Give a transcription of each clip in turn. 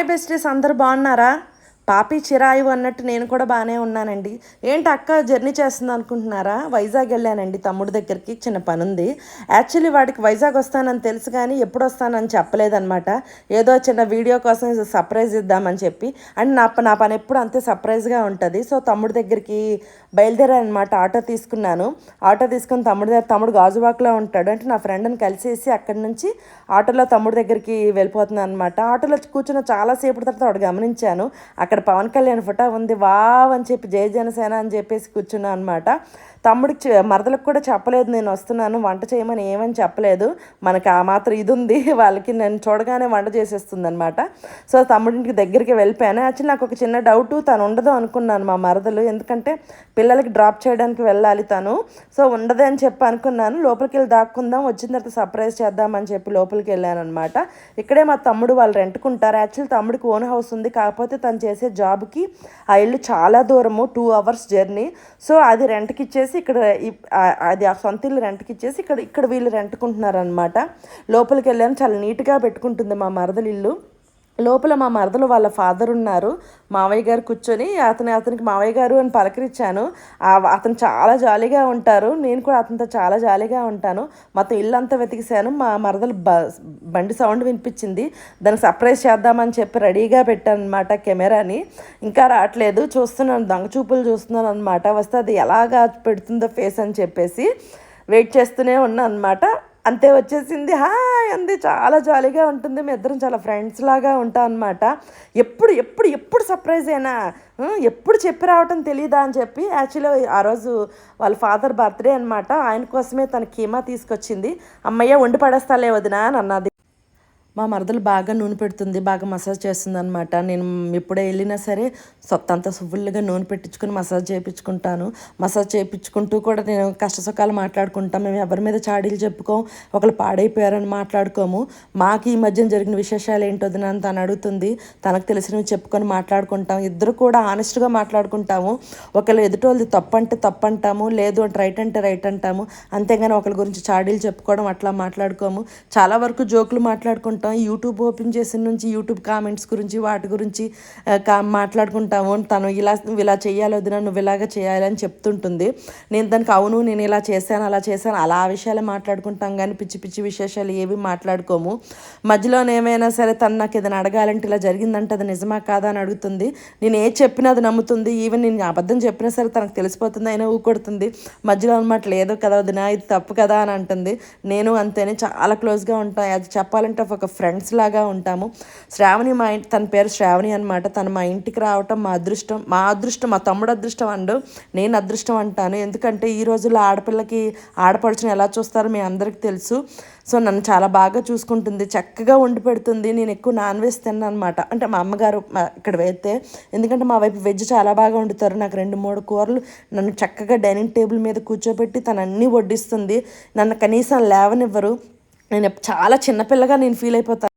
Hi besties అందరు బాగున్నారా? పాపి చిరాయు అన్నట్టు నేను కూడా బాగానే ఉన్నానండి. ఏంటి అక్క జర్నీ చేస్తుంది అనుకుంటున్నారా? వైజాగ్ వెళ్ళానండి తమ్ముడి దగ్గరికి చిన్న పని ఉంది యాక్చువల్లీ వాడికి వైజాగ్ వస్తానని తెలుసు కానీ ఎప్పుడు వస్తానని చెప్పలేదన్నమాట. ఏదో చిన్న వీడియో కోసం సర్ప్రైజ్ ఇద్దామని చెప్పి. అండ్ నా ప- నా పని ఎప్పుడు అంతే సర్ప్రైజ్గా ఉంటుంది. సో తమ్ముడి దగ్గరికి బయలుదేరానమాట ఆటో తీసుకున్నాను. ఆటో తీసుకుని తమ్ముడు దగ్గర తమ్ముడు గాజువాక్లో ఉంటాడు అంటే నా ఫ్రెండ్ని కలిసేసి అక్కడి నుంచి ఆటోలో తమ్ముడి దగ్గరికి వెళ్ళిపోతున్నాను అనమాట ఆటోలో కూర్చున్న చాలాసేపు తర్వాత వాడు గమనించాను. అక్కడ పవన్ కళ్యాణ్ ఫోటో ఉంది. వావ్ అని చెప్పి జయ జనసేన అని చెప్పేసి కూర్చున్నాను అనమాట తమ్ముడికి మరదలకు కూడా చెప్పలేదు. నేను వస్తున్నాను. వంట చేయమని ఏమని చెప్పలేదు. మనకి ఆ మాత్రం ఇది ఉంది. వాళ్ళకి నేను చూడగానే వంట చేసేస్తుంది అనమాట సో తమ్ముడింటికి దగ్గరికి వెళ్ళిపోయాను. యాక్చువల్లీ నాకు ఒక చిన్న డౌట్ తను ఉండదు అనుకున్నాను మా మరదలు. ఎందుకంటే పిల్లలకి డ్రాప్ చేయడానికి వెళ్ళాలి తను. సో ఉండదు అని చెప్పి అనుకున్నాను. లోపలికి వెళ్ళి దాక్కుందాం వచ్చిన తర్వాత సర్ప్రైజ్ చేద్దామని చెప్పి లోపలికి వెళ్ళాను అనమాట ఇక్కడే మా తమ్ముడు వాళ్ళు రెంట్కుంటారు. యాక్చువల్లీ తమ్ముడికి ఓన్ హౌస్ ఉంది. కాకపోతే తను చేసే జాబ్కి ఆ ఇల్లు చాలా దూరము టూ అవర్స్ జర్నీ. సో అది రెంట్కి ఇచ్చేసి ఇక్కడ అది ఆ సొంత ఇల్లు రెంట్కి ఇచ్చేసి ఇక్కడ ఇక్కడ వీళ్ళు రెంట్కుంటున్నారు అనమాట లోపలికి వెళ్ళాను. చాలా నీట్గా పెట్టుకుంటుంది మా మరదలు ఇల్లు లోపల మా మరదలు వాళ్ళ ఫాదర్ ఉన్నారు. మావయ్య గారు కూర్చొని అతని అతనికి మావయ్య గారు అని పలకరించాను. అతను చాలా జాలీగా ఉంటారు. నేను కూడా అతనితో చాలా జాలీగా ఉంటాను. మొత్తం ఇల్లు అంతా వెతికిసాను. మా మరదలు బ బండి సౌండ్ వినిపించింది. దానికి సర్ప్రైజ్ చేద్దామని చెప్పి రెడీగా పెట్టాను అనమాట కెమెరాని. ఇంకా రావట్లేదు. చూస్తున్నాను. దొంగ చూపులు చూస్తున్నాను అనమాట వస్తే అది ఎలాగా పెడుతుందో ఫేస్ అని చెప్పేసి వెయిట్ చేస్తూనే ఉన్నాను అనమాట అంతే వచ్చేసింది. హాయ్ అంది. చాలా జాలీగా ఉంటుంది. మీ ఇద్దరం చాలా ఫ్రెండ్స్ లాగా ఉంటాం అనమాట ఎప్పుడు ఎప్పుడు ఎప్పుడు సర్ప్రైజ్ అయినా ఎప్పుడు చెప్పి రావటం తెలియదా అని చెప్పి యాక్చువల్లీ ఆ రోజు వాళ్ళ ఫాదర్ బర్త్డే అనమాట ఆయన కోసమే తన కీమా తీసుకొచ్చింది. అమ్మయ్య వండి పడేస్తాలే వదినా అని అన్నది. మా మరదలు బాగా నూనె పెడుతుంది బాగా మసాజ్ చేస్తుంది అనమాట నేను ఎప్పుడే వెళ్ళినా సరే సొత్తంత అంతా ఫుల్గా నూనె పెట్టించుకుని మసాజ్ చేయించుకుంటాను. మసాజ్ చేయించుకుంటూ కూడా నేను కష్ట సుఖాలు మాట్లాడుకుంటాం. మేము ఎవరి మీద చాడీలు చెప్పుకోం ఒకళ్ళు పాడైపోయారని మాట్లాడుకోము. మాకు ఈ మధ్యన జరిగిన విశేషాలు ఏంటో అని తను అడుగుతుంది. తనకు తెలిసినవి చెప్పుకొని మాట్లాడుకుంటాం. ఇద్దరు కూడా ఆనెస్ట్గా మాట్లాడుకుంటాము. ఒకళ్ళు ఎదుటోళ్ళది తప్పు అంటే తప్పు అంటాము లేదు అంటే రైట్ అంటే రైట్ అంటాము. అంతేగాని ఒకరి గురించి చాడీలు చెప్పుకోవడం అట్లా మాట్లాడుకోము. చాలా వరకు జోకులు మాట్లాడుకుంటాం. యూట్యూబ్ ఓపెన్ చేసిన నుంచి యూట్యూబ్ కామెంట్స్ గురించి వాటి గురించి కా మాట్లాడుకుంటాము. తను ఇలా నువ్వు ఇలా చేయాలి వదిన నువ్వు ఇలాగ చేయాలి అని చెప్తుంటుంది. నేను దానికి అవును నేను ఇలా చేశాను అలా చేశాను అలా ఆ విషయాలే మాట్లాడుకుంటాం కానీ పిచ్చి పిచ్చి విశేషాలు ఏవి మాట్లాడుకోము. మధ్యలోనే ఏమైనా సరే తను నాకు ఏదైనా అడగాలంటే ఇలా జరిగిందంటే అది నిజమా కాదా అని అడుగుతుంది. నేను ఏ చెప్పినా అది నమ్ముతుంది. ఈవెన్ నేను అబద్ధం చెప్పినా సరే తనకు తెలిసిపోతుంది అయినా ఊకొడుతుంది. మధ్యలో అనమాట లేదో కదా వదినా ఇది తప్పు కదా అని అంటుంది. నేను అంతేనే చాలా క్లోజ్గా ఉంటాను అది చెప్పాలంటే ఒక ఫ్రెండ్స్ లాగా ఉంటాము. శ్రావణి మా ఇంటి తన పేరు శ్రావణి అనమాట తను మా ఇంటికి రావటం మా అదృష్టం మా అదృష్టం మా తమ్ముడు అదృష్టం అండు నేను అదృష్టం అంటాను. ఎందుకంటే ఈ రోజుల్లో ఆడపిల్లకి ఆడపడుచుని ఎలా చూస్తారో మీ అందరికీ తెలుసు. సో నన్ను చాలా బాగా చూసుకుంటుంది చక్కగా వండి పెడుతుంది. నేను ఎక్కువ నాన్ వెజ్ తిన్నాను అనమాట అంటే మా అమ్మగారు మా- ఇక్కడ వెళ్తే ఎందుకంటే మా వైపు వెజ్ చాలా బాగా వండుతారు. నాకు రెండు మూడు కూరలు నన్ను చక్కగా డైనింగ్ టేబుల్ మీద కూర్చోబెట్టి తను అన్నీ వడ్డిస్తుంది. నన్ను కనీసం లేవనివ్వరు. నేను చాలా చిన్నపిల్లగా నేను ఫీల్ అయిపోతాను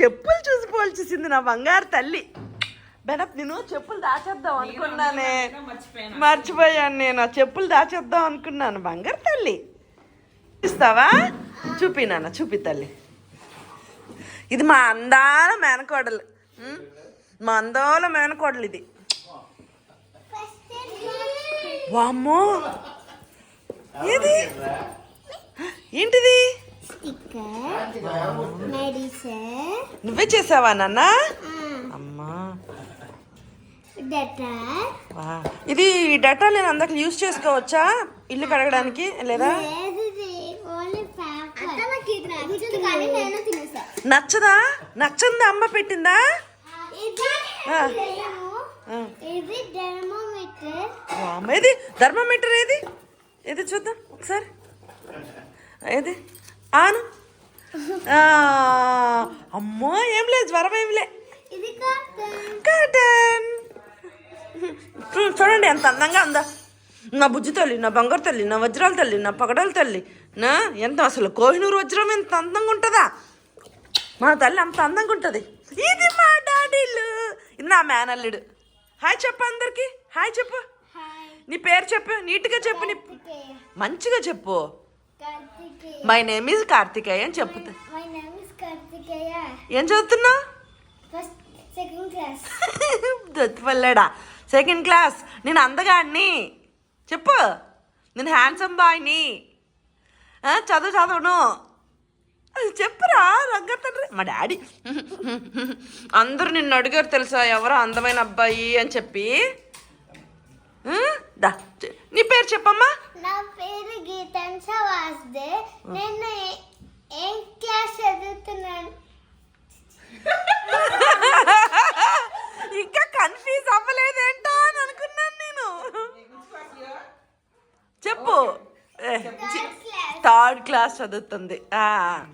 చెప్పులు చూసి పోల్చేసింది నా బంగారు తల్లి. బెనప్ నేను చెప్పులు దాచేద్దాం అనుకున్నానే. మర్చిపోయాను నేను. ఆ చెప్పులు దాచేద్దాం అనుకున్నాను. బంగారు తల్లి. ఇస్తావా చూపి నాన్న చూపి తల్లి. ఇది మా అందాల మేనకోడలు. మా అందాల మేనకోడలు ఇది వామ్మో. ఏది? ఏంటిది? నువ్వే చేసావా నాన్న? అమ్మా. ఇది డెటాల్ నేను అందరికి యూజ్ చేసుకోవచ్చా? ఇల్లు కడగడానికి లేదా? నచ్చదా? నచ్చందా అమ్మ పెట్టిందా? ఏది? థర్మోమీటర్ ఏది? ఏది చూద్దాం ఒకసారి. ఏది? ఆను. ఆ, అమ్మో ఏం లేదు జ్వరం ఏం లే. కాటన్ చూడండి ఎంత అందంగా ఉందా. నా బుజ్జి తల్లి నా బంగారు తల్లి నా వజ్రాల తల్లి నా పగడాల తల్లి నా ఎంత అసలు కోహినూరు వజ్రం ఎంత అందంగా ఉంటుందా. మా తల్లి అంత అందంగా ఉంటుంది. ఇది మా డాడీలు ఇది నా మేనల్లుడు. హాయ్ చెప్పు అందరికి. హాయ్ చెప్పు. నీ పేరు చెప్పు. నీట్గా చెప్పు నీ మంచిగా చెప్పు. మై నేమ్ ఈజ్ కార్తికేయ అని ఇస్ కార్తికేయ ఏం చదువుతున్నావు? First second class దొత్తిపల్లాడా? Second class నేను అందగాడిని. చెప్పు. నేను హ్యాండ్సమ్ బాయ్ని చదువు చదవను. అది చెప్పురా రంగ తండ్రి. మా డాడీ. అందరూ నిన్ను అడిగారు తెలుసా ఎవరో అందమైన అబ్బాయి అని చెప్పి? దా నీ పేరు చెప్పమ్మా. నా పేరు గీతాంశ వాసుదే. నేను ఏ- క్లాస్ చదువుతున్నాను? ఇంకా కన్ఫ్యూజ్ అవ్వలేదేంటా అని అనుకున్నాను నేను. చెప్పు. థర్డ్ క్లాస్ చదువుతుంది. ఆ.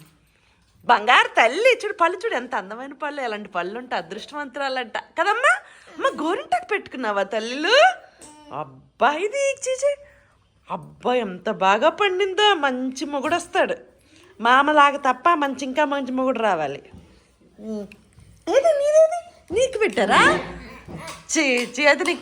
బంగారు తల్లి చూడు పళ్ళు చూడు ఎంత అందమైన పళ్ళు ఎలాంటి పళ్ళు ఉంటే అదృష్టవంతురాలంట. కదమ్మా అమ్మ గోరింటాకు పెట్టుకున్నావా తల్లిలు? అబ్బా ఇది చీచి అబ్బా ఎంత బాగా పండిందో మంచి మొగుడు వస్తాడు. మామలాగా తప్ప మంచి ఇంకా మంచి మొగుడు రావాలి. ఏది నీదేది? నీకు పెట్టారా? చీ చీ అది నీకు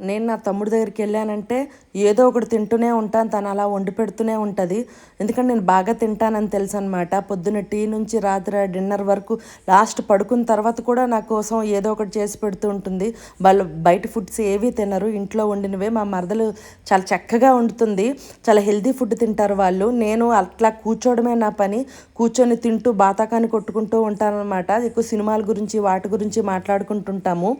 నేను నా తమ్ముడి దగ్గరికి వెళ్ళానంటే ఏదో ఒకటి తింటూనే ఉంటాను తను అలా వండి పెడుతూనే ఉంటుంది. ఎందుకంటే నేను బాగా తింటానని తెలుసు అనమాట పొద్దున్న టీ నుంచి రాత్రి డిన్నర్ వరకు లాస్ట్ పడుకున్న తర్వాత కూడా నా కోసం ఏదో ఒకటి చేసి పెడుతూ ఉంటుంది. వాళ్ళు బయట ఫుడ్స్ ఏవి తినరు ఇంట్లో వండినవే. మా మరదలు చాలా చక్కగా వండుతుంది. చాలా హెల్దీ ఫుడ్ తింటారు వాళ్ళు. నేను అట్లా కూర్చోవడమే నా పని. కూర్చొని తింటూ బాతాకాన్ని కొట్టుకుంటూ ఉంటానన్నమాట. ఎక్కువ సినిమాల గురించి వాటి గురించి మాట్లాడుకుంటుంటాము.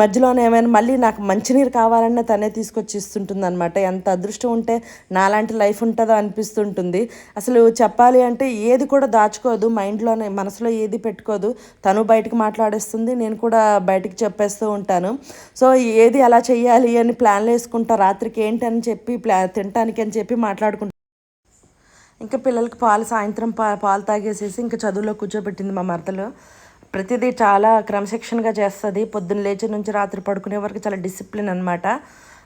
మధ్యలోనే ఏమైనా మళ్ళీ నాకు మంచినీరు కావాలన్నా తనే తీసుకొచ్చి ఇస్తుంటుంది అనమాట ఎంత అదృష్టం ఉంటే నాలాంటి లైఫ్ ఉంటుందో అనిపిస్తుంటుంది. అసలు చెప్పాలి అంటే ఏది కూడా దాచుకోదు. మైండ్లోనే మనసులో ఏది పెట్టుకోదు. తను బయటకు మాట్లాడేస్తుంది నేను కూడా బయటకు చెప్పేస్తూ ఉంటాను. సో ఏది ఎలా చేయాలి అని ప్లాన్లు వేసుకుంటా రాత్రికి ఏంటి అని చెప్పి ప్లా తినటానికి అని చెప్పి మాట్లాడుకుంటా. ఇంకా పిల్లలకి పాలు సాయంత్రం పా పాలు తాగేసేసి ఇంకా చదువులో కూర్చోబెట్టింది మా మరదలు. ప్రతిదీ చాలా క్రమశిక్షణగా చేస్తుంది. పొద్దున్న లేచి నుంచి రాత్రి పడుకునే వరకు చాలా డిసిప్లిన్ అనమాట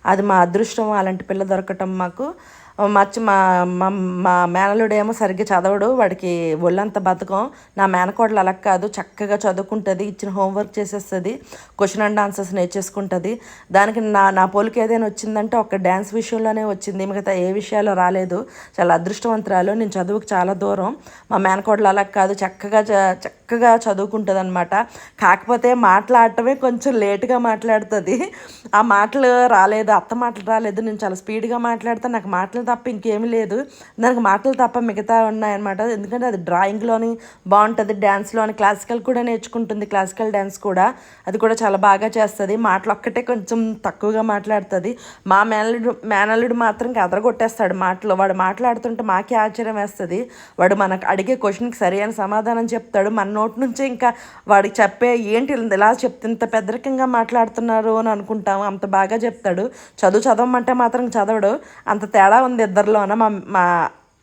అది మా అదృష్టం. అలాంటి పిల్ల దొరకటం మాకు మర్చి మా మా మా మేనలుడేమో సరిగ్గా చదవడు వాడికి ఒళ్ళంత బతకం. నా మేనకోడలు అలా కాదు చక్కగా చదువుకుంటుంది ఇచ్చిన హోంవర్క్ చేసేస్తుంది క్వశ్చన్ అండ్ ఆన్సర్స్ నేర్చేసుకుంటుంది. దానికి నా నా పోలికి ఏదైనా వచ్చిందంటే ఒక డ్యాన్స్ విషయంలోనే వచ్చింది. మిగతా ఏ విషయాల్లో రాలేదు. చాలా అదృష్టవంతురాలు. నేను చదువుకు చాలా దూరం. మా మేనకోడలు అలా కాదు చక్కగా చ- చక్కగా చదువుకుంటుంది అనమాట కాకపోతే మాట్లాడటమే కొంచెం లేటుగా మాట్లాడుతుంది. ఆ మాటలు రాలేదు అత్త మాటలు రాలేదు. నేను చాలా స్పీడ్గా మాట్లాడితే నాకు మాటలు తప్ప ఇంకేమీ లేదు. దానికి మాటలు తప్ప మిగతా ఉన్నాయన్నమాట. ఎందుకంటే అది డ్రాయింగ్లోని బాగుంటుంది డ్యాన్స్లోని క్లాసికల్ కూడా నేర్చుకుంటుంది క్లాసికల్ డ్యాన్స్ కూడా. అది కూడా చాలా బాగా చేస్తుంది. మాటలు ఒక్కటే కొంచెం తక్కువగా మాట్లాడుతుంది. మా మేనల్లుడు మేనల్లుడు మాత్రం అదరగొట్టేస్తాడు మాటలు. వాడు మాట్లాడుతుంటే మాకే ఆశ్చర్యం వేస్తుంది. వాడు మనకు అడిగే క్వశ్చన్కి సరైన సమాధానం చెప్తాడు. మన నోటి నుంచే ఇంకా వాడికి చెప్పే ఏంటి ఇలా చెప్తే ఇంత పెద్దరికంగా మాట్లాడుతున్నారు అని అనుకుంటాము అంత బాగా చెప్తాడు. చదువు చదవమంటే మాత్రం చదవడు. అంత తేడా ఉంది ఇద్దరిలోన మా మా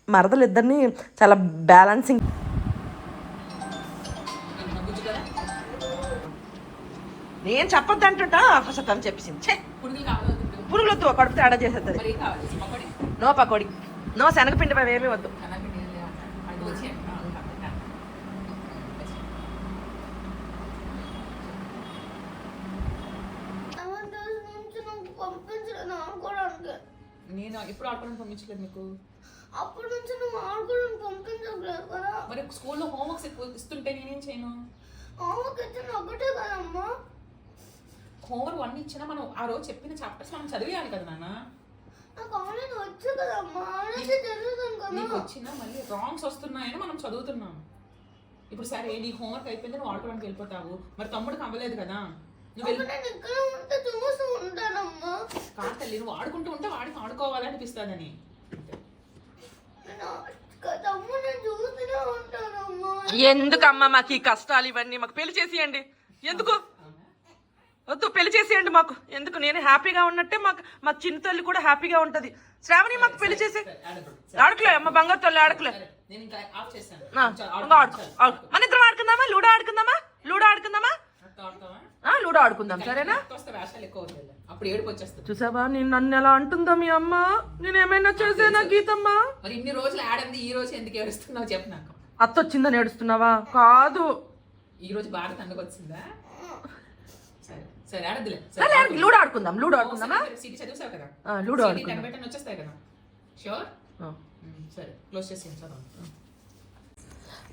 మరదలు ఇద్దరిని చాలా బ్యాలెన్సింగ్ నేను చెప్పొద్దు అంటుంటా అసలు తను చెప్పేసింది ఛే! పురుగులు కావాలి ఇప్పుడు. పురుగులతో కడుపు తేడా చేసేస్తుంది నో పకోడి. నో శనగపిండి అవి ఏమీ వద్దు అలాగే నీళ్ళు లేవా? అటు వచ్చి ఆ, ఉంటా, ఉంటా. సెవెన్ డేస్ నుంచి నాకు పంపించలేదు ఆడుకోవడానికి నేను? ఎప్పుడు ఆడుకోవడానికి పంపించలేదు మీకు? అప్పటి నుంచి నువ్వు ఆడుకోవడానికి పంపించలేదు కదా. మరి స్కూల్లో హోంవర్క్స్ ఎక్కువ ఇస్తుంటే నేనేం చేయను? ఆమెకి ఇచ్చిన ఒకటే కదమ్మా. హోంవర్క్ అన్ని ఇచ్చినా మనం ఆ రోజు చెప్పిన చాప్టర్స్ మనం చదివేయాలి కదా నాన్న. నాకు ఆన్లైన్ వచ్చు కదమ్మా. ఆన్లైన్ చదువుతాను నీకు కదా వచ్చినా మళ్ళీ రాంగ్స్ వస్తున్నాయని మనం చదువుతున్నాం. ఇప్పుడు సరే నీ హోంవర్క్ అయిపోయింది నువ్వు ఆడుకోవడానికి వెళ్ళిపోతావు. మరి తమ్ముడికి అవ్వలేదు కదా. నువ్వు ఉంటే చూస్తూ ఉంటానమ్మా. కాదు తల్లి నువ్వు ఆడుకుంటూ ఉంటే వాడికి ఆడుకోవాలనిపిస్తుందని. ఎందుకమ్మా మాకు ఈ కష్టాలు ఇవన్నీ? మాకు పెళ్ళి చేసేయండి. ఎందుకు? వద్దు పెళ్ళి చేసేయండి మాకు. ఎందుకు? నేను హ్యాపీగా ఉన్నట్టే మాకు మా చిన్న తల్లి కూడా హ్యాపీగా ఉంటది. శ్రావణి మాకు పెళ్ళి చేసే ఆడుకులే అమ్మ బంగారు తల్లి ఆడుకులే. ఆడుకో. మన ఇద్దరం ఆడుకుందామా? లూడో ఆడుకుందామా? లూడో ఆడుకుందామా? లూడో ఆడుకుందాం సరేనా? అప్పుడు ఏడుపు వచ్చేస్తుంది. చూసావా? నేను నన్ను ఎలా అంటుందో మీ అమ్మ? నేను ఏమైనా చేసేనా గీతమ్మా? మరి ఇన్ని రోజులు ఆడంది ఈ రోజు ఎందుకు ఏడుస్తున్నావు చెప్పు నాకు. అత్త వచ్చిందని ఏడుస్తున్నావా? కాదు. ఈ రోజు బాగా తండ్రికి వచ్చిందా సరే సరే లూడో ఆడుకుందాం లూడో ఆడుకుందామా? సిటీ చదివేసావు కదా. లూడో ఆడుకుందాం. వచ్చేస్తాయి కదా. షూర్. సరే క్లోజ్ చేసి చదవండి.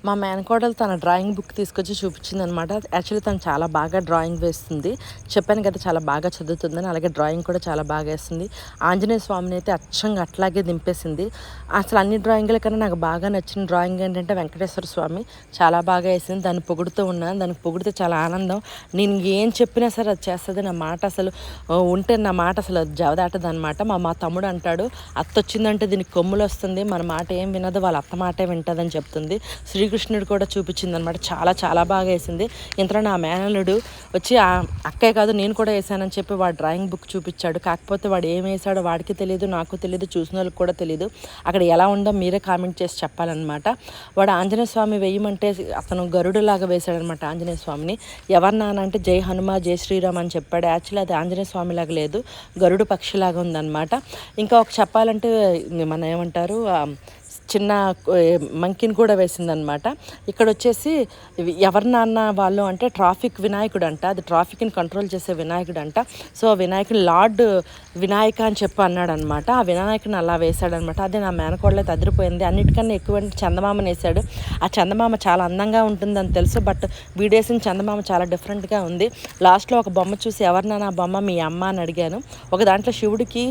మా మేనకోడలు తన డ్రాయింగ్ బుక్ తీసుకొచ్చి చూపించింది అనమాట యాక్చువల్లీ తను చాలా బాగా డ్రాయింగ్ వేస్తుంది. చెప్పాను కదా చాలా బాగా చదువుతుందని అలాగే డ్రాయింగ్ కూడా చాలా బాగా వేస్తుంది. ఆంజనేయ స్వామిని అయితే అచ్చంగా అట్లాగే దింపేసింది. అసలు అన్ని డ్రాయింగ్ల కన్నా నాకు బాగా నచ్చిన డ్రాయింగ్ ఏంటంటే వెంకటేశ్వర స్వామి. చాలా బాగా వేసింది. దాన్ని పొగుడుతూ ఉన్నాను. దానికి పొగిడితే చాలా ఆనందం. నేను ఏం చెప్పినా సరే అది చేస్తుంది. నా మాట అసలు ఉంటే నా మాట అసలు జవదాటది అనమాట మా మా తమ్ముడు అంటాడు అత్త వచ్చిందంటే దీనికి కొమ్ములు వస్తుంది. మన మాట ఏం వినదు. వాళ్ళ అత్త మాటే వింటుందని చెప్తుంది. కృష్ణుడు కూడా చూపించింది అనమాట చాలా చాలా బాగా వేసింది. ఇంతలో నా మేనలుడు వచ్చి "ఆ, అక్కే కాదు నేను కూడా వేసానని చెప్పి వాడు డ్రాయింగ్ బుక్ చూపించాడు. కాకపోతే వాడు ఏం వేసాడో వాడికి తెలియదు నాకు తెలియదు చూసిన వాళ్ళకి కూడా తెలియదు అక్కడ ఎలా ఉందో మీరే కామెంట్ చేసి చెప్పాలన్నమాట. వాడు ఆంజనేయ స్వామి వేయమంటే అతను గరుడులాగా వేశాడనమాట ఆంజనేయ స్వామిని. ఎవరినానంటే అంటే జై హనుమ జై శ్రీరామ్ అని చెప్పాడు. యాక్చువల్లీ అది ఆంజనేయ స్వామి లాగా లేదు గరుడు పక్షిలాగా ఉందన్నమాట. ఇంకా ఒక చెప్పాలంటే మన ఏమంటారు చిన్న మంకిని కూడా వేసిందనమాట. ఇక్కడ వచ్చేసి ఎవరి నాన్న వాళ్ళు అంటే ట్రాఫిక్ వినాయకుడు అంట అది ట్రాఫిక్ని కంట్రోల్ చేసే వినాయకుడు అంట సో వినాయకుడు లార్డ్ వినాయక అని చెప్పి అన్నాడు అనమాట ఆ వినాయకుని అలా వేశాడనమాట. అది నా మేనకోడలైతే అదిరిపోయింది అన్నిటికన్నా ఎక్కువ చందమామని వేశాడు. ఆ చందమామ చాలా అందంగా ఉంటుందని తెలుసు. బట్ వీడేసిన చందమామ చాలా డిఫరెంట్గా ఉంది. లాస్ట్లో ఒక బొమ్మ చూసి ఎవరినా నా బొమ్మ? మీ అమ్మ అని అడిగాను. ఒక దాంట్లో శివుడికి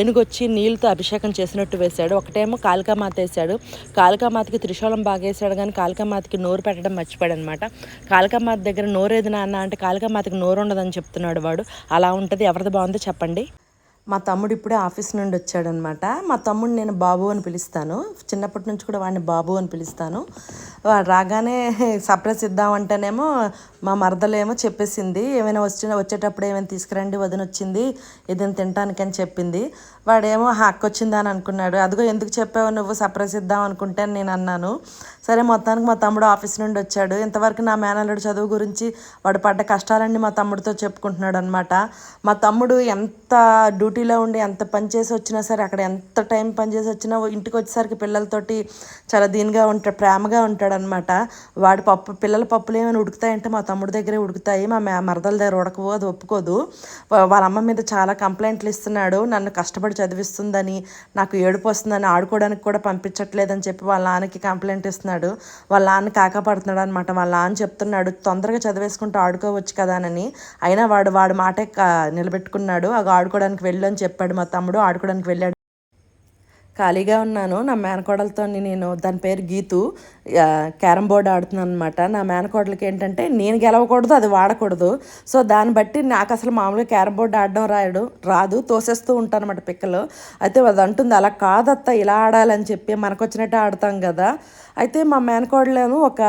ఏనుగొచ్చి నీళ్ళతో అభిషేకం చేసినట్టు వేశాడు. ఒకటేమో కాళికామాత వేశాడు కాళికామాతకి త్రిశూలం బాగా వేసాడు కానీ కాళికామాతకి నోరు పెట్టడం మర్చిపోయాడు అనమాట కాళికామాత దగ్గర నోరేది అన్న అంటే కాళికామాతకి నోరు ఉండదని చెప్తున్నాడు వాడు. అలా ఉంటుంది. ఎవరిది బాగుందో చెప్పండి. మా తమ్ముడు ఇప్పుడే ఆఫీస్ నుండి వచ్చాడనమాట. మా తమ్ముడు నేను బాబు అని పిలుస్తాను. చిన్నప్పటి నుంచి కూడా వాడిని బాబు అని పిలుస్తాను. వాడు రాగానే సర్ప్రైజ్ ఇద్దామంటేనేమో మా మరదలేమో చెప్పేసింది ఏమైనా వచ్చిన వచ్చేటప్పుడు ఏమైనా తీసుకురండి వదిన వచ్చింది ఏదైనా తినటానికి అని చెప్పింది. వాడేమో హక్కు వచ్చింది అని అనుకున్నాడు. అదిగో ఎందుకు చెప్పావు నువ్వు? సర్ప్రైజ్ ఇద్దాం అనుకుంటే అని నేను అన్నాను. సరే మొత్తానికి మా తమ్ముడు ఆఫీస్ నుండి వచ్చాడు. ఇంతవరకు నా మేనల్లుడు చదువు గురించి వాడు పడ్డ కష్టాలన్నీ మా తమ్ముడితో చెప్పుకుంటున్నాడు అనమాట మా తమ్ముడు ఎంత డ్యూటీలో ఉండి ఎంత పనిచేసి వచ్చినా సరే అక్కడ ఎంత టైం పని చేసి వచ్చినా ఇంటికి వచ్చేసరికి పిల్లలతోటి చాలా దీనిగా ఉంటాడు ప్రేమగా ఉంటాడనమాట వాడు వాడి పప్పు పిల్లల పప్పులు ఏమైనా ఉడుకుతాయంటే మా తమ్ముడి దగ్గరే ఉడుకుతాయి. మా మరదల దగ్గర ఉడకవు అది ఒప్పుకోదు. వాళ్ళ అమ్మ మీద చాలా కంప్లైంట్లు ఇస్తున్నాడు. నన్ను కష్టపడి చదివిస్తుందని నాకు ఏడుపు వస్తుందని ఆడుకోవడానికి కూడా పంపించట్లేదని చెప్పి వాళ్ళ నాన్నకి కంప్లైంట్ ఇస్తున్నాడు. వాళ్ళ నాన్న కాకపడుతున్నాడు అనమాట వాళ్ళ నాన్న చెప్తున్నాడు తొందరగా చదివేసుకుంటూ ఆడుకోవచ్చు కదా అని అయినా వాడు వాడి మాటే నిలబెట్టుకున్నాడు. అది ఆడుకోవడానికి వెళ్ళు అని చెప్పాడు మా తమ్ముడు. ఆడుకోవడానికి వెళ్ళాడు. ఖాళీగా ఉన్నాను. నా మేనకోడలతో నేను దాని పేరు గీతు. క్యారమ్ బోర్డ్ ఆడుతున్నాను అనమాట నా మేనకోడలకి ఏంటంటే నేను గెలవకూడదు అది వాడకూడదు. సో దాన్ని బట్టి నాకు అసలు మామూలుగా క్యారమ్ బోర్డ్ ఆడడం రాయడం రాదు తోసేస్తూ ఉంటాను అనమాట పిక్కలు. అయితే అది అంటుంది అలా కాదత్త ఇలా ఆడాలని చెప్పి మనకు వచ్చినట్టు ఆడతాం కదా. అయితే మా మేనకోడలేమో ఒక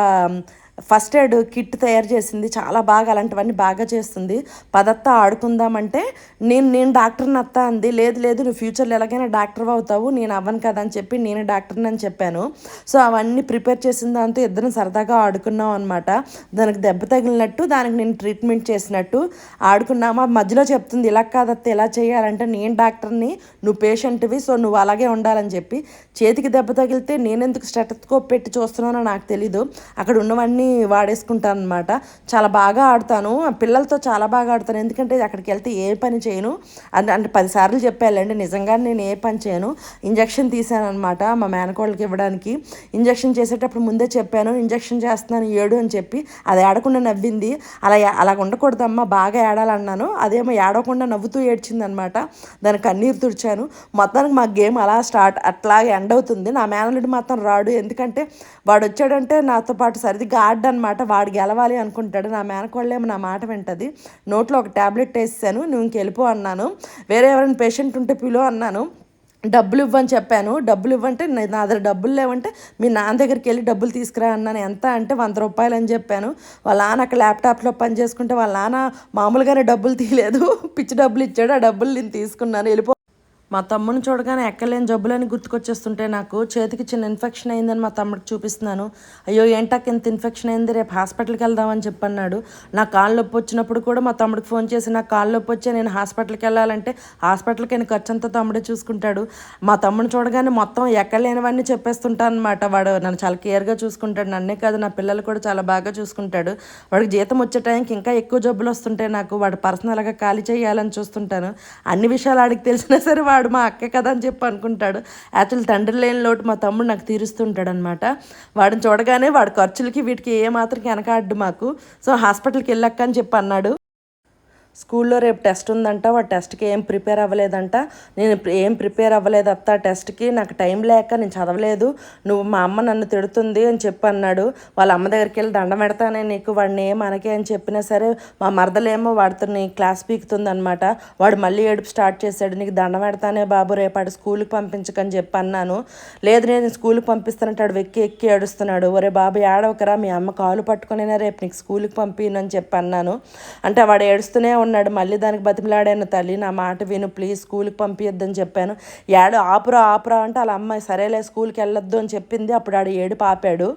ఫస్ట్ ఎయిడ్ కిట్ తయారు చేసింది. చాలా బాగా అలాంటివన్నీ బాగా చేస్తుంది. పదత్త ఆడుకుందామంటే నేను నేను డాక్టర్ని అత్త అంది. లేదు లేదు నువ్వు ఫ్యూచర్లో ఎలాగైనా డాక్టర్ అవుతావు నేను అవ్వను కదా అని చెప్పి నేను డాక్టర్ని అని చెప్పాను. సో అవన్నీ ప్రిపేర్ చేసిన దాంతో ఇద్దరం సరదాగా ఆడుకున్నాం అనమాట దానికి దెబ్బ తగిలినట్టు దానికి నేను ట్రీట్మెంట్ చేసినట్టు ఆడుకున్నామా. మధ్యలో చెప్తుంది ఇలా కాదత్త ఇలా చేయాలంటే నేను డాక్టర్ని నువ్వు పేషెంట్వి సో నువ్వు అలాగే ఉండాలని చెప్పి. చేతికి దెబ్బ తగిలితే నేనెందుకు స్టెటస్కోప్ పెట్టి చూస్తున్నానో నాకు తెలీదు. అక్కడ ఉన్నవన్నీ వాడేసుకుంటాను అనమాట చాలా బాగా ఆడతాను. పిల్లలతో చాలా బాగా ఆడతాను. ఎందుకంటే అక్కడికి వెళ్తే ఏ పని చేయను. అంటే అంటే పదిసార్లు చెప్పాలండి. నిజంగా నేను ఏ పని చేయను. ఇంజక్షన్ తీశాను అనమాట మా మేనకోళ్ళకి ఇవ్వడానికి. ఇంజక్షన్ చేసేటప్పుడు ముందే చెప్పాను. ఇంజక్షన్ చేస్తున్నాను ఏడు అని చెప్పి. అది ఏడకుండా నవ్వింది. అలా అలా ఉండకూడదమ్మా బాగా ఏడాలన్నాను. అదేమో ఏడవకుండా నవ్వుతూ ఏడ్చింది అనమాట దానికి కన్నీరు తుడిచాను. మొత్తానికి మా గేమ్ అలా స్టార్ట్ అట్లాగే ఎండ్ అవుతుంది. నా మేనల్లుడు మాత్రం రాడు. ఎందుకంటే వాడు వచ్చాడంటే నాతో పాటు సరిది గాడ్ అనమాట వాడు గెలవాలి అనుకుంటాడు. నా మేనకోళ్ళేమో నా మాట వింటది. నోట్లో ఒక ట్యాబ్లెట్ వేసాను నువ్వు ఇంకెళ్ళిపో అన్నాను. వేరే ఎవరైనా పేషెంట్ ఉంటే పిలో అన్నాను. డబ్బులు ఇవ్వని చెప్పాను. డబ్బులు ఇవ్వంటే నా నా దగ్గర డబ్బులు లేవంటే మీ నాన్న దగ్గరికి వెళ్ళి డబ్బులు తీసుకురా అన్నాను. ఎంత? అంటే వంద రూపాయలు అని చెప్పాను. వాళ్ళ నాన్న అక్కడ ల్యాప్టాప్లో పని చేసుకుంటే వాళ్ళ నాన్న మామూలుగానే డబ్బులు తీయలేదు. పిచ్చి డబ్బులు ఇచ్చాడు. ఆ డబ్బులు నేను తీసుకున్నాను. వెళ్ళిపో మా తమ్ముని చూడగానే ఎక్కలేని జబ్బులని గుర్తుకొచ్చేస్తుంటే నాకు చేతికి చిన్న ఇన్ఫెక్షన్ అయిందని మా తమ్ముడికి చూపిస్తున్నాను. అయ్యో ఏంటాక ఇంత ఇన్ఫెక్షన్ అయింది? రేపు హాస్పిటల్కి వెళ్దామని చెప్పన్నాడు. నా కాళ్ళు నొప్పి వచ్చినప్పుడు కూడా మా తమ్ముడికి ఫోన్ చేసి నాకు కాళ్ళు నొప్పి వచ్చే నేను హాస్పిటల్కి వెళ్ళాలంటే హాస్పిటల్కి నేను ఖర్చు అంతా తమ్ముడే చూసుకుంటాడు. మా తమ్ముని చూడగానే మొత్తం ఎక్కలేనివన్నీ చెప్పేస్తుంటాను అనమాట వాడు నన్ను చాలా కేర్గా చూసుకుంటాడు. నన్నే కాదు నా పిల్లలు కూడా చాలా బాగా చూసుకుంటాడు. వాడికి జీతం వచ్చే టైంకి ఇంకా ఎక్కువ జబ్బులు వస్తుంటే నాకు. వాడు పర్సనల్గా ఖాళీ చేయాలని చూస్తుంటాను. అన్ని విషయాలు ఆడికి తెలిసినా సరే వాడు వాడు మా అక్కే కదా అని చెప్పి అనుకుంటాడు. యాక్చువల్ తండ్రి లేని లోటు మా తమ్ముడు నాకు తీరుస్తుంటాడు అనమాట వాడిని చూడగానే వాడి ఖర్చులకి వీటికి ఏ మాత్రం వెనకాడ్డు మాకు. సో హాస్పిటల్కి వెళ్ళక్క అని చెప్పి అన్నాడు. స్కూల్లో రేపు టెస్ట్ ఉందంట వాడు టెస్ట్కి ఏం ప్రిపేర్ అవ్వలేదంట. నేను ఏం ప్రిపేర్ అవ్వలేదు అత్త టెస్ట్కి నాకు టైం లేక నేను చదవలేదు. నువ్వు మా అమ్మ నన్ను తిడుతుంది అని చెప్పి అన్నాడు. వాళ్ళ అమ్మ దగ్గరికి వెళ్ళి దండం పెడతానే నీకు వాడిని ఏం అనకే అని చెప్పినా సరే మా మరదలేమో వాడితో క్లాస్ పీకుతుంది అనమాట వాడు మళ్ళీ ఏడుపు స్టార్ట్ చేశాడు నీకు దండం పెడతానే బాబు రేపాడు స్కూల్కి పంపించకని చెప్పి అన్నాను. లేదు నేను స్కూల్కి పంపిస్తానంటే వాడు వెక్కి ఎక్కి ఏడుస్తున్నాడు. ఒరే బాబు ఏడవకరా మీ అమ్మ కాలు పట్టుకునేనా రేపు నీకు స్కూల్కి పంపినని చెప్పి అన్నాను. అంటే వాడు ఏడుస్తూనే ఉన్నాడు. మళ్ళీ దానికి బతిమలాడాను. తల్లి నా మాట విను. ప్లీజ్ స్కూల్కి పంపించొద్దని చెప్పాను. ఏడు ఆపురా ఆపురా అంటే వాళ్ళ అమ్మాయి సరేలే స్కూల్కి వెళ్ళొద్దు అని చెప్పింది. అప్పుడు ఆడు ఏడు పాపాడు.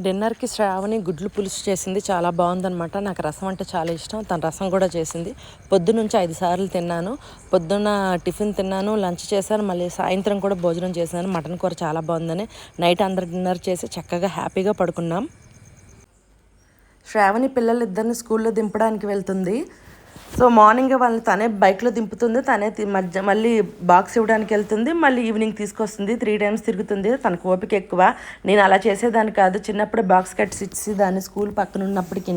డిన్నర్కి శ్రావణి గుడ్లు పులుసు చేసింది. చాలా బాగుందనమాట నాకు రసం అంటే చాలా ఇష్టం. తన రసం కూడా చేసింది. పొద్దునుంచి ఐదు సార్లు తిన్నాను. పొద్దున్న టిఫిన్ తిన్నాను. లంచ్ చేశాను. మళ్ళీ సాయంత్రం కూడా భోజనం చేశాను. మటన్ కూర చాలా బాగుందని. నైట్ అందరు డిన్నర్ చేసి చక్కగా హ్యాపీగా పడుకున్నాం. శ్రావణి పిల్లలు ఇద్దరిని స్కూల్లో దింపడానికి వెళ్తుంది. సో మార్నింగ్ వాళ్ళని తనే బైక్లో దింపుతుంది. తనే మధ్య మళ్ళీ బాక్స్ ఇవ్వడానికి వెళ్తుంది. మళ్ళీ ఈవినింగ్ తీసుకొస్తుంది. త్రీ టైమ్స్ తిరుగుతుంది. తనకు ఓపిక ఎక్కువ. నేను అలా చేసేదాన్ని కాదు. చిన్నప్పుడే బాక్స్ కట్సి దాన్ని స్కూల్ పక్కన ఉన్నప్పటికీ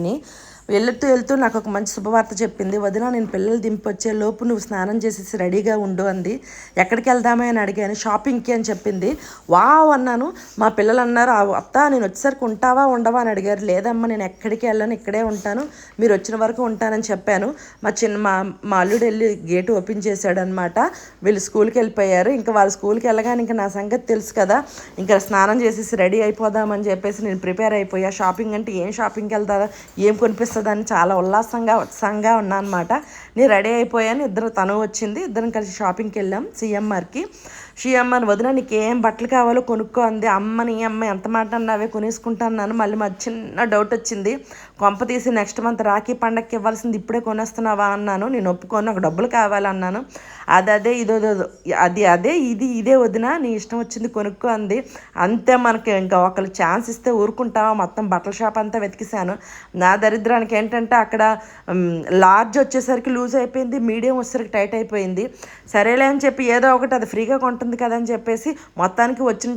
వెళ్తూ వెళ్తూ నాకు ఒక మంచి శుభవార్త చెప్పింది. వదిన నేను పిల్లలు దింపొచ్చే లోపు నువ్వు స్నానం చేసేసి రెడీగా ఉండు అంది. ఎక్కడికి వెళ్దామా అని అడిగాను. షాపింగ్కి అని చెప్పింది. వావ్ అన్నాను. మా పిల్లలు అన్నారు "ఆ అత్త నేను వచ్చేసరికి ఉంటావా ఉండవా అని అడిగారు. లేదమ్మా నేను ఎక్కడికి వెళ్ళను ఇక్కడే ఉంటాను. మీరు వచ్చిన వరకు ఉంటానని చెప్పాను. మా చిన్న మా మా అల్లుడు వెళ్ళి గేట్ ఓపెన్ చేశాడనమాట. వీళ్ళు స్కూల్కి వెళ్ళిపోయారు. ఇంకా వాళ్ళ స్కూల్కి వెళ్ళగానే ఇంకా నా సంగతి తెలుసు కదా. ఇంకా స్నానం చేసేసి రెడీ అయిపోదామని చెప్పేసి నేను ప్రిపేర్ అయిపోయా. షాపింగ్ అంటే ఏం షాపింగ్కి వెళ్తారా? ఏం చేస్తుందని చాలా ఉల్లాసంగా ఉత్సాహంగా ఉన్నా అనమాట నేను రెడీ అయిపోయాను. ఇద్దరు తను వచ్చింది. ఇద్దరం కలిసి షాపింగ్కి వెళ్ళాం. సిఎంఆర్కి. సిఎంఆర్ వదిన నీకు ఏం బట్టలు కావాలో కొనుక్కో అంది. అమ్మ నీ అమ్మ ఎంత మాట అన్నావే కొనేసుకుంటాను మళ్ళీ మా చిన్న డౌట్ వచ్చింది. కొంప తీసి నెక్స్ట్ మంత్ రాఖీ పండగకి ఇవ్వాల్సింది ఇప్పుడే కొనేస్తున్నావా అన్నాను. నేను ఒప్పుకోను నాకు డబ్బులు కావాలన్నాను అది అదే ఇదో అది అదే ఇది ఇదే వదిన నీ ఇష్టం వచ్చింది కొనుక్కో అంది. అంతే మనకి ఇంకా ఒకళ్ళు ఛాన్స్ ఇస్తే ఊరుకుంటావా? మొత్తం బట్టల షాప్ అంతా వెతికిసాను. నా దరిద్రానికి ఏంటంటే అక్కడ లార్జ్ వచ్చేసరికి లూజ్ అయిపోయింది మీడియం వచ్చేసరికి టైట్ అయిపోయింది. సరేలే అని చెప్పి ఏదో ఒకటి అది ఫ్రీగా కొంటుంది కదా అని చెప్పేసి మొత్తానికి వచ్చిన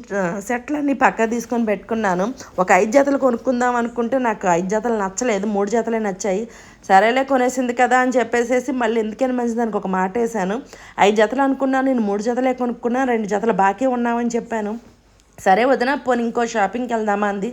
సెట్లన్నీ పక్క తీసుకొని పెట్టుకున్నాను. ఒక ఐదు జతలు కొనుక్కుందాం అనుకుంటే నాకు ఐదు జతలు నచ్చలేదు మూడు జతలే నచ్చాయి. సరేలే కొనేసింది కదా అని చెప్పేసేసి మళ్ళీ ఎందుకని మంచిది దానికి ఒక మాట వేసాను ఐదు జతలు అనుకున్నాను నేను మూడు జతలే కొనుక్కున్నా రెండు జతలు బాకీ ఉన్నామని చెప్పాను. సరే వదిన పోనీ ఇంకో షాపింగ్కి వెళ్దామా అంది.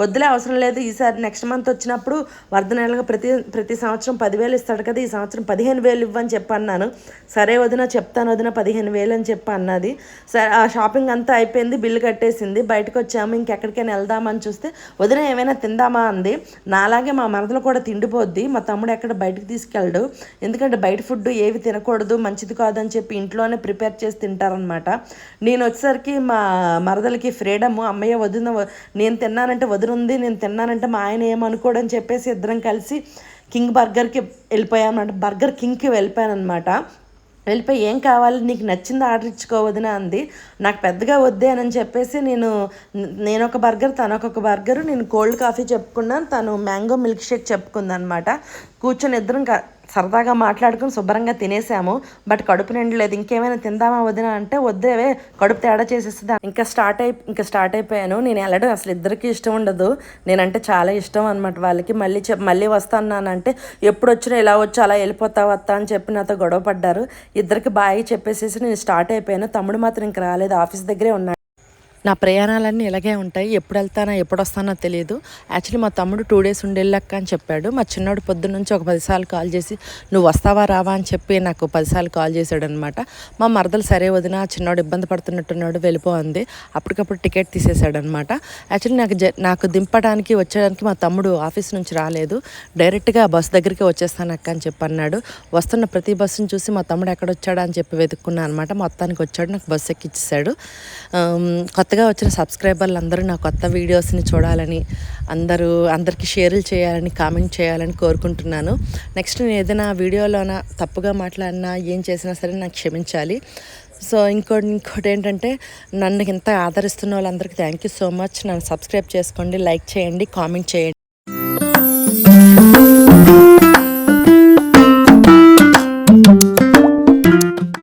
వద్దులే అవసరం లేదు. ఈసారి నెక్స్ట్ మంత్ వచ్చినప్పుడు వరద నెలగా ప్రతి ప్రతి సంవత్సరం పదివేలు ఇస్తాడు కదా ఈ సంవత్సరం పదిహేను వేలు ఇవ్వని చెప్పి అన్నాను. సరే వదిన చెప్తాను వదిన పదిహేను వేలు అని చెప్పి అన్నది. సరే ఆ షాపింగ్ అంతా అయిపోయింది బిల్లు కట్టేసింది. బయటకు వచ్చాము ఇంకెక్కడికైనా వెళ్దామని చూస్తే వదిన ఏమైనా తిందామా అంది. నాలాగే మా మరదలు కూడా తిండిపోద్ది. మా తమ్ముడు ఎక్కడ బయటకు తీసుకెళ్ళడు. ఎందుకంటే బయట ఫుడ్ ఏవి తినకూడదు మంచిది కాదని చెప్పి ఇంట్లోనే ప్రిపేర్ చేసి తింటారనమాట నేను వచ్చేసరికి మా మరదలకి ఫ్రీడమ్ అమ్మయ్య వదిన నేను తిన్నానంటే వదిన ఉంది నేను తిన్నానంటే మా ఆయన ఏమనుకోడని చెప్పేసి ఇద్దరం కలిసి కింగ్ బర్గర్కి వెళ్ళిపోయామన్నమాట. బర్గర్ కింగ్కి వెళ్ళిపోయాను అనమాట వెళ్ళిపోయి ఏం కావాలి నీకు నచ్చింది ఆర్డర్ ఇచ్చుకోవద్దునా అంది. నాకు పెద్దగా వద్దే అని చెప్పేసి నేను నేను ఒక బర్గర్ తను ఒక బర్గర్ నేను కోల్డ్ కాఫీ చెప్పుకున్నాను తను మ్యాంగో మిల్క్ షేక్ చెప్పుకుందనమాట కూర్చొని ఇద్దరం సరదాగా మాట్లాడుకుని శుభ్రంగా తినేసాము. బట్ కడుపు నిండలేదు. ఇంకేమైనా తిందామా వదిన అంటే వద్దేవే కడుపు తేడా చేసేస్తుంది. ఇంకా స్టార్ట్ అయి ఇంకా స్టార్ట్ అయిపోయాను. నేను వెళ్ళడం అసలు ఇద్దరికి ఇష్టం ఉండదు. నేనంటే చాలా ఇష్టం అనమాట వాళ్ళకి. మళ్ళీ చెప్ మళ్ళీ వస్తానంటే ఎప్పుడు వచ్చినా ఇలా వచ్చి అలా వెళ్ళిపోతావు వస్తా అని చెప్పి నాతో గొడవ పడ్డారు. ఇద్దరికి బాయ్ చెప్పేసేసి నేను స్టార్ట్ అయిపోయాను. తమ్ముడు మాత్రం ఇంక రాలేదు. ఆఫీస్ దగ్గరే ఉన్నాడు. నా ప్రయాణాలన్నీ ఇలాగే ఉంటాయి. ఎప్పుడు వెళ్తానో ఎప్పుడు వస్తానో తెలియదు యాక్చువల్లీ మా తమ్ముడు టూ డేస్ ఉండేళ్ళక్క అని చెప్పాడు. మా చిన్నోడు పొద్దున్న నుంచి ఒక పదిసార్లు కాల్ చేసి నువ్వు వస్తావా రావా? అని చెప్పి నాకు పదిసార్లు కాల్ చేశాడు అనమాట మా మరదలు సరే వదిన చిన్నోడు ఇబ్బంది పడుతున్నట్టున్నాడు వెళ్ళిపోంది అప్పటికప్పుడు టికెట్ తీసేశాడనమాట యాక్చువల్లీ నాకు జ నాకు దింపడానికి వచ్చేయడానికి మా తమ్ముడు ఆఫీస్ నుంచి రాలేదు. డైరెక్ట్గా బస్సు దగ్గరికి వచ్చేస్తాను అక్క అని చెప్పి అన్నాడు. వస్తున్న ప్రతి బస్సును చూసి మా తమ్ముడు ఎక్కడ వచ్చాడా అని చెప్పి వెతుక్కున్నాను అనమాట మొత్తానికి వచ్చాడు నాకు బస్సు ఎక్కిచ్చేసాడు కొత్త కొత్తగా వచ్చిన సబ్స్క్రైబర్లు అందరూ నా కొత్త వీడియోస్ని చూడాలని అందరూ అందరికీ షేర్లు చేయాలని కామెంట్ చేయాలని కోరుకుంటున్నాను. నెక్స్ట్ నేను ఏదైనా వీడియోలోన తప్పుగా మాట్లాడినా ఏం చేసినా సరే నాకు క్షమించాలి. సో ఇంకోటి ఇంకోటి ఏంటంటే నన్ను ఇంత ఆదరిస్తున్న వాళ్ళందరికీ థ్యాంక్ యూ సో మచ్ నన్ను సబ్స్క్రైబ్ చేసుకోండి లైక్ చేయండి కామెంట్ చేయండి.